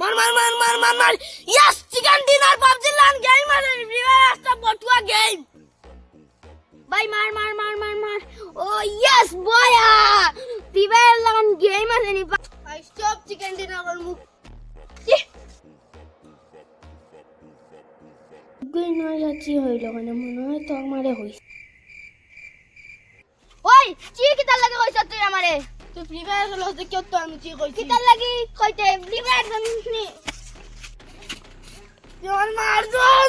মার মার মার মার মার মার। ইয়াস চিকেন ডিনার পাবজি লান গেম আর রিভার একটা বটুয়া গেম ভাই, মার মার মার মার মার। ও ইয়েস বয়া রিভার লান গেম আছে নি ভাই স্টপ চিকেন ডিনার কর মুখ। যাচ্ছি হইল মানে মনে হয় তো আমারে হইছে। ওই চি কিতার লাগে কইছ তুই আমারে? তুই ফ্রি ফায়ার খেলো যে কেউ তো আমি চি কইছি কিতার লাগি কইতে ফ্রি ফায়ার জানি জল মারজন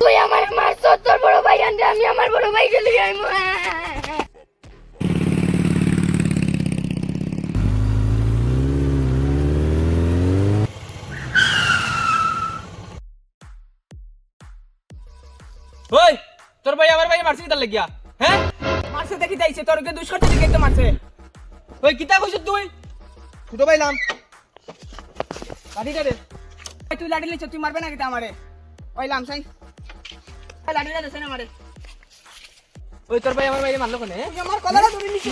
তুই আমার মারছ তোর বড় ভাই আনতে আমি আমার বড় ভাই গেলি আইমু। ওই তোর ভাই আমার ভাই মারছে কিতা লাগিয়া হ্যাঁ? মারছে দেখি যাইছে তোর কে দুষ্কর থেকে তো মারছে ওই কিতা কইছ তুই ছোট ভাইলাম লাঠিটা দে তুই লাঠি লিছ তুই মারবে না কিতা আমারে ওই লাম সাই লাঠিটা দেছে না আমারে ওই তোর ভাই আমার ভাই মারলো কোনে আমার কথাটা তুমি নিছি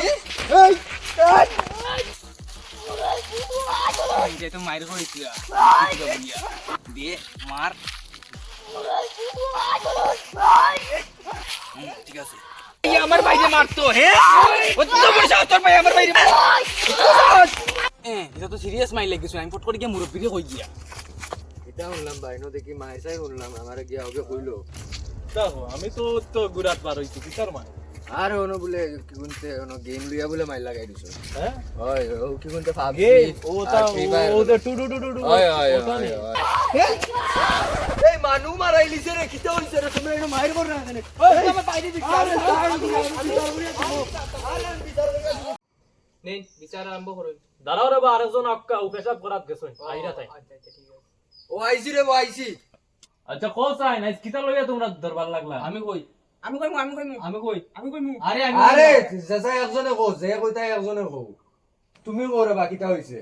এই যে তো মাইর কইছিস দিয়ে মার ঠিক আছে আমার বাইরে মারতো হ্যাঁ ও তো বসে তোর ভাই আমার বাইরে এটা তো সিরিয়াস মাইল লাগিছ আমি ফট করে গিয়ে মুরব্বিকে কই গিয়া। এটা শুনলাম ভাই বাইনো দেখি চাই শুনলাম আমার গিয়া ওকে কইলো। আমি তো তো গুরাত পার হইছি কি তার মানে। আর ono বলে কি কোনতে ono গেম লইয়া বলে মাইল লাগাই দিছো। হ্যাঁ? হয় ও কি কোনতে পাবজি ও তা ও তা টু টু টু টু হয় হয় হয় নেই। এই মানু মারাই লিছে রে কিতা হইছে রে তুমি এনো মাইর বড় না জানে ওই আমার বাইরে দিছ নেই বিচার আরম্ভ করুন দাঁড়াও রে বা আরেকজন আক্কা ও পেশাব করাত গেছে আইরা তাই আচ্ছা আচ্ছা ঠিক আছে ও আইছি রে ও আইছি আচ্ছা কল চাই না কিতা লইয়া তোমরা দরবার লাগলা আমি কই আমি কইমু আমি কইমু আমি কই আমি কইমু আরে আমি আরে জেসা একজনে কো যে কইতা একজনে কো তুমি করে বাকিটা হইছে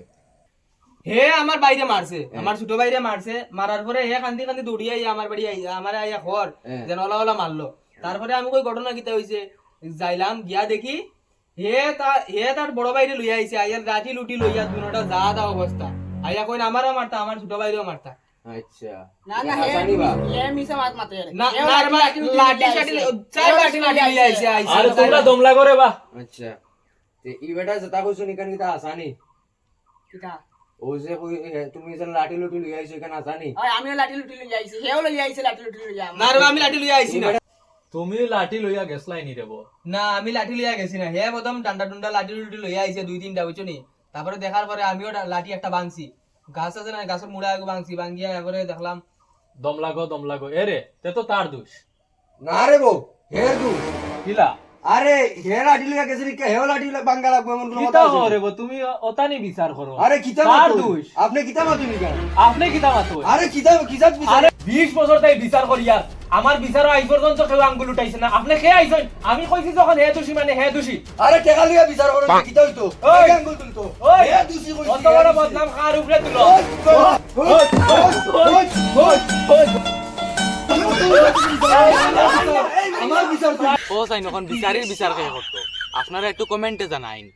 হে আমার বাইরে মারছে। আমার ছোট বাইরে মারছে। মারার পরে হে কান্দি কান্দি দৌড়িয়ে আইয়া আমার বাড়ি আইয়া আমার আইয়া খর হ্যাঁ। যেন ওলা ওলা মারলো। তারপরে আমি কই ঘটনা কিতা হইছে? যাইলাম গিয়া দেখি হে তা হে তার বড় বাইরে লইয়া আইছে আইয়ার লাঠি লুটি লইয়া দুনোটা যা দা অবস্থা। আইয়া কই আমারও মারতা আমার ছোট বাইরেও মারতা। আচ্ছা। না না হে হে মিছে মাত মাতে না লাঠি শাঠি চাই লাঠি লাঠি লইয়া আইছে আইছে। আরে তোমরা দমলা করে বা। আচ্ছা। তে ই বেটা যেটা কইছো নিকান কিতা আসানি কিতা? ও যে তুমি যেন লাঠি লুটি লই আইছো এখানে আসানি ওই আমিও লাঠি লুটি আইছি হেও আইছে লাঠি লুটি না রে আমি লাঠি লইয়া আইছি না। তুমি লাঠি লইয়া গেছলাই নি দেব না আমি লাঠি লইয়া গেছি না। হে প্রথম ডান্ডা ডুন্ডা লাঠি লুটি লইয়া আইছে দুই তিনটা বুঝছ নি? তারপরে দেখার পরে আমিও লাঠি একটা ভাঙছি গাছ আছে না গাছের মুড়া আগে ভাঙছি ভাঙিয়া এবারে দেখলাম। দম লাগো দম লাগো এরে তে তো তার দোষ। না রে বউ হের দু কিলা? আরে হে লাঠি লইয়া গেছিলি কে? হে লাঠি লইয়া বাঙ্গা লাগবে এমন কোনো কিতা কথা হরে বো তুমি অতানি বিচার করো। আরে কিতা? দোষ? আপনি কিতা মাতুন নিকান আপনি কিতা মাতো আরে কিতা কিতা আরে 20 বছর তাই বিচার করিয়া আমার বিচারও আজ পর্যন্ত কেউ আঙ্গুল উঠাইছে না। আপনি কে আইছেন? আমি কইছি যখন হে দোষী মানে হে দোষী। আরে টাকা লইয়া বিচার করে কিতা হইতো? ওই! কে আঙ্গুল তুলতো। ওই। হে দুসি কইছি অত বড় বদনাম কার উপরে তুলো? আমার বিচার ও চাই নখন বিচারের বিচার কে করতো আপনারা একটু কমেন্টে জানাইন।